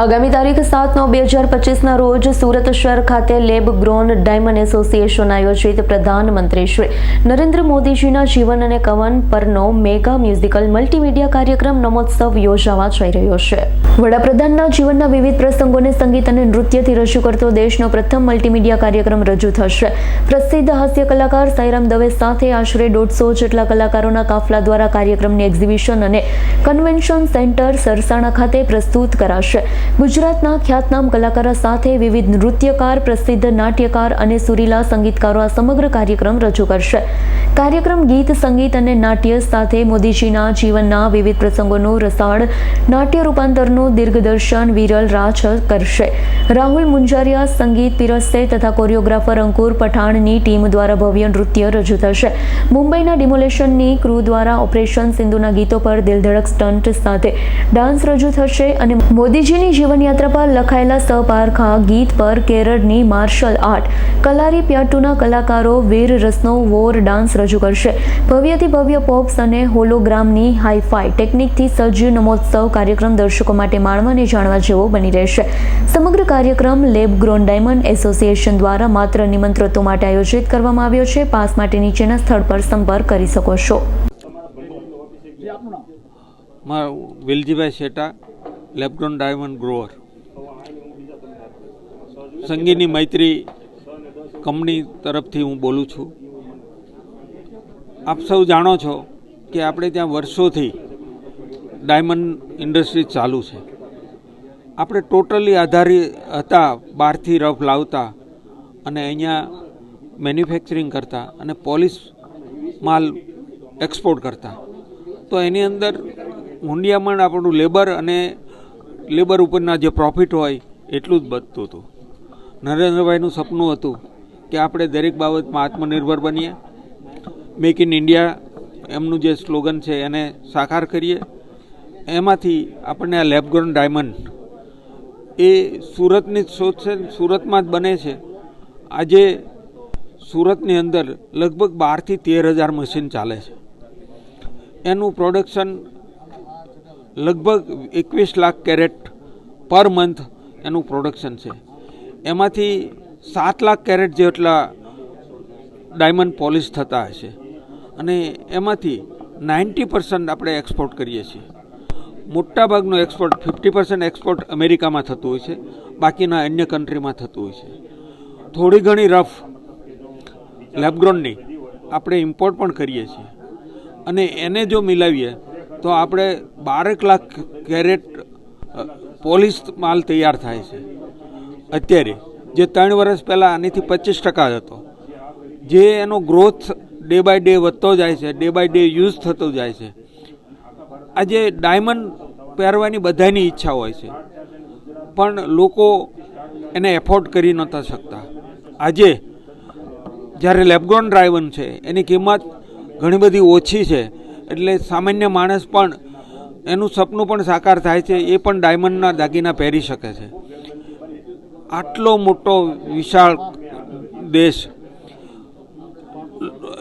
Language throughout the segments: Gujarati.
આગામી તારીખ સાત નવ બે હજાર પચીસના રોજ સુરત શહેર ખાતે લેબ ગ્રોન ડાયમંડ એસોસિએશન આયોજિત પ્રધાનમંત્રી શ્રી નરેન્દ્ર મોદીજીના જીવન અને કવન પરનો મેગા મ્યુઝિકલ મલ્ટીમીડિયા કાર્યક્રમ નમોત્સવ યોજાવા જઈ રહ્યો છે. વડાપ્રધાનના જીવનના વિવિધ પ્રસંગોને સંગીત અને નૃત્યથી રજૂ કરતો દેશનો પ્રથમ મલ્ટીમીડિયા કાર્યક્રમ રજૂ થશે. પ્રસિદ્ધ હાસ્ય કલાકાર સાઈરામ દવે સાથે આશરે દોઢસો જેટલા કલાકારોના કાફલા દ્વારા કાર્યક્રમની એક્ઝિબિશન અને કન્વેન્શન સેન્ટર સરસાણા ખાતે પ્રસ્તુત કરાશે. ગુજરાતના ખ્યાતનામ કલાકારો સાથે વિવિધ નૃત્યકાર, પ્રસિદ્ધ નાટ્યકાર અને સુરીલા સંગીતકારો આ સમગ્ર કાર્યક્રમ રજૂ કરશે. કાર્યક્રમ ગીત, સંગીત અને નાટ્ય સાથે મોદીજીના જીવનના વિવિધ પ્રસંગોનું રસાળ નાટ્ય રૂપાંતરનું દીર્ઘદર્શન વિરલ રાજ કરશે. રાહુલ મુંજારિયા સંગીત પીરસશે તથા કોરિયોગ્રાફર અંકુર પઠાણની ટીમ દ્વારા ભવ્ય નૃત્ય રજૂ થશે. મુંબઈના ડિમોલેશનની ક્રૂ દ્વારા ઓપરેશન સિંધુના ગીતો પર દિલધડક સ્ટન્ટ સાથે ડાન્સ રજૂ થશે અને મોદીજીની જીવનયાત્રા પર લખાયેલા સપારખા ગીત પર કેરળની માર્શલ આર્ટ, કલારી પ્યાટુના કલાકારો, વીર રસનો વોર ડાન્સ રજૂ કરશે. ભવ્યથી ભવ્ય પોપ્સ અને હોલોગ્રામની હાઈફાઈ ટેકનિકથી સજ્જ નમોત્સવ કાર્યક્રમ દર્શકો માટે માણવા અને જાણવા જેવો બની રહેશે. સમગ્ર કાર્યક્રમ લેબ ગ્રોન ડાયમંડ એસોસિએશન દ્વારા માત્ર નિમંત્રતો માટે આયોજિત કરવામાં આવ્યો છે. પાસ માટે નીચેના સ્થળ પર સંપર્ક કરી શકો છો. મારું મૈત્રી કંપની તરફથી હું બોલું છું. આપ સૌ જાણો છો કે આપણે ત્યાં વર્ષોથી ડાયમંડ ઇન્ડસ્ટ્રી ચાલુ છે. આપણે ટોટલી આધારી હતા, બહારથી રફ લાવતા અને અહીંયા મેન્યુફેક્ચરિંગ કરતા અને પોલિશ માલ એક્સપોર્ટ કરતા. તો એની અંદર હુંડિયામણ આપણું લેબર અને લેબર ઉપરના જે પ્રોફિટ હોય એટલું જ બધતું હતું. નરેન્દ્રભાઈનું સપનું હતું કે આપણે દરેક બાબતમાં આત્મનિર્ભર બનીએ. મેક ઇન ઇન્ડિયા એમનું જે સ્લોગન છે એને સાકાર કરીએ. એમાંથી આપણને આ લેબગ્રોન ડાયમંડ એ સુરતની જ શોધ છે, સુરતમાં જ બને છે. આજે સુરતની અંદર લગભગ બારથી તેર હજાર મશીન ચાલે છે. એનું પ્રોડક્શન લગભગ એકવીસ લાખ કેરેટ પર મંથ એનું પ્રોડક્શન છે. એમાંથી સાત લાખ કેરેટ જેટલા ડાયમંડ પોલિશ થતા હશે. અને એમાંથી નાઇન્ટી પર્સન્ટ આપણે એક્સપોર્ટ કરીએ છીએ. મોટાભાગનો એક્સપોર્ટ ફિફ્ટી પર્સન્ટ એક્સપોર્ટ અમેરિકામાં થતું હોય છે, બાકીના અન્ય કન્ટ્રીમાં થતું હોય છે. થોડી ઘણી રફ લેબગ્રોનની આપણે ઇમ્પોર્ટ પણ કરીએ છીએ. અને એને જો મિલાવીએ, તો આપણે બારેક લાખ કેરેટ પોલિશ માલ તૈયાર થાય છે. અત્યારે, જે ત્રણ વર્ષ પહેલાં આનીથી પચીસ ટકા જ હતો. જે એનો ગ્રોથ ડે બાય ડે વધતો જાય છે ડે બાય ડે યુઝ થતો જાય છે. આજે ડાયમંડ પહેરવાની બધાની ઈચ્છા હોય છે, પણ લોકો એને એફોર્ડ કરી નહોતા શકતા. આજે જ્યારે લેબગ્રોન ડ્રાયવન છે, એની કિંમત ઘણી બધી ઓછી છે, એટલે સામાન્ય માણસ પણ એનું સપનું પણ સાકાર થાય છે, એ પણ ડાયમંડના દાગીના પહેરી શકે છે. આટલો મોટો વિશાળ દેશ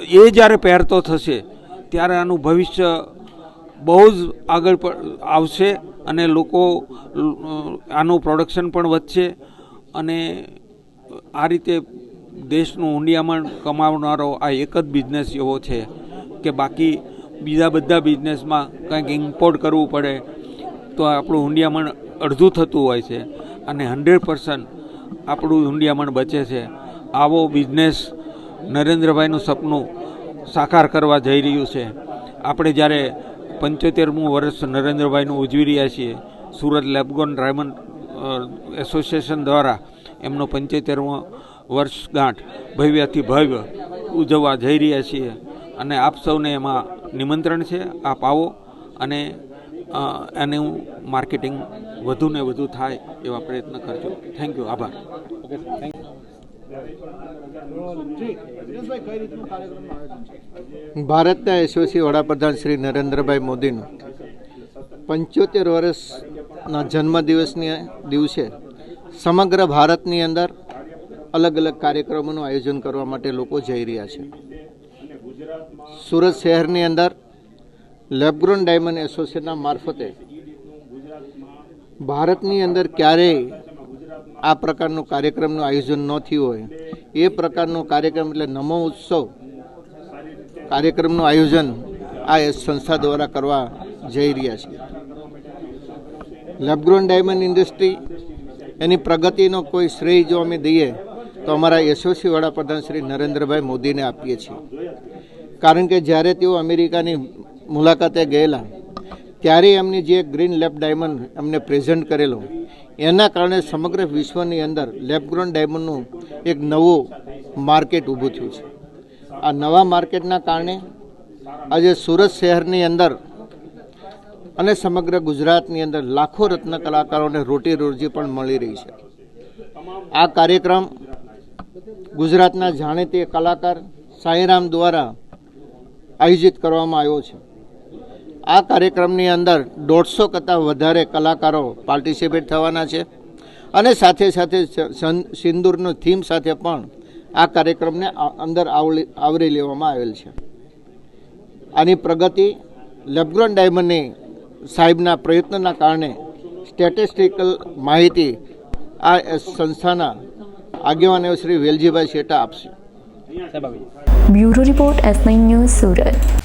એ જ્યારે પહેરતો થશે, ત્યારે આનું ભવિષ્ય બહુ જ આગળ આવશે અને લોકો આનું પ્રોડક્શન પણ વધશે અને આ રીતે દેશનું ઊંડિયામણ કમાવનારો આ એક જ બિઝનેસ એવો છે કે બાકી બીજા બધા બિઝનેસમાં કંઈક ઇમ્પોર્ટ કરવું પડે, તો આપણું ઊંડિયામણ અડધું થતું હોય છે અને હંડ્રેડ પર્સન્ટ આપણું ઊંડિયામણ બચે છે. આવો બિઝનેસ નરેન્દ્રભાઈનું સપનું સાકાર કરવા જઈ રહ્યું છે. આપણે જ્યારે પંચોતેરમું વર્ષ નરેન્દ્રભાઈનું ઉજવી રહ્યા છીએ, સુરત લેબગોન ડાયમંડ એસોસિએશન દ્વારા એમનો પંચોતેરમો વર્ષગાંઠ ભવ્યથી ભવ્ય ઉજવવા જઈ રહ્યા છીએ. અને આપ સૌને એમાં નિમંત્રણ છે, આપ આવો અને એનું માર્કેટિંગ વધુ ને વધુ થાય એવા પ્રયત્ન કરજો. થેન્ક યુ, આભાર. ભારતના યશસ્વી વડાપ્રધાન શ્રી નરેન્દ્રભાઈ મોદીનું પંચોતેર વર્ષના જન્મદિવસની દિવસે સમગ્ર ભારતની અંદર અલગ અલગ કાર્યક્રમોનું આયોજન કરવા માટે લોકો જઈ રહ્યા છે. સુરત શહેરની અંદર લેબગ્રોન ડાયમંડ એસોસિએશનના મારફતે ભારતની અંદર ક્યારેય આ પ્રકારનું કાર્યક્રમનું આયોજન ન થયું હોય. એ પ્રકારનો કાર્યક્રમ એટલે નમો ઉત્સવ કાર્યક્રમનું આયોજન આ સંસ્થા દ્વારા કરવા જઈ રહ્યા છે. લેબગ્રોન ડાયમંડ ઇન્ડસ્ટ્રી એની પ્રગતિનો કોઈ શ્રેય જો અમે દઈએ, તો અમારા યશસ્વી વડાપ્રધાન શ્રી નરેન્દ્રભાઈ મોદીને આપીએ છીએ. કારણ કે જ્યારે તેઓ અમેરિકાની મુલાકાતે ગયેલા ત્યારે એમની જે ગ્રીન લેબ ડાયમંડ એમને પ્રેઝન્ટ કરેલો, એના કારણે સમગ્ર વિશ્વની અંદર લેબગ્રોન ડાયમંડનું એક નવું માર્કેટ ઊભું થયું છે. આ નવા માર્કેટના કારણે આજે સુરત શહેરની અંદર અને સમગ્ર ગુજરાતની અંદર લાખો રત્ન કલાકારોને રોટી રોજી પણ મળી રહી છે. આ કાર્યક્રમ ગુજરાતના જાણીતી કલાકાર સાંઈરામ દ્વારા આયોજિત કરવામાં આવ્યો છે. આ કાર્યક્રમની અંદર દોઢસો કરતાં વધારે કલાકારો પાર્ટિસિપેટ થવાના છે. અને સાથે સાથે સિંદૂરનો થીમ સાથે પણ આ કાર્યક્રમને અંદર આવરી લેવામાં આવેલ છે. આની પ્રગતિ લેબગ્રોન ડાયમંડની સાહેબના પ્રયત્નના કારણે સ્ટેટિસ્ટિકલ માહિતી આ સંસ્થાના આગેવાન શ્રી વેલજીભાઈ શેટા આપશે. Bureau report S nine news Surat.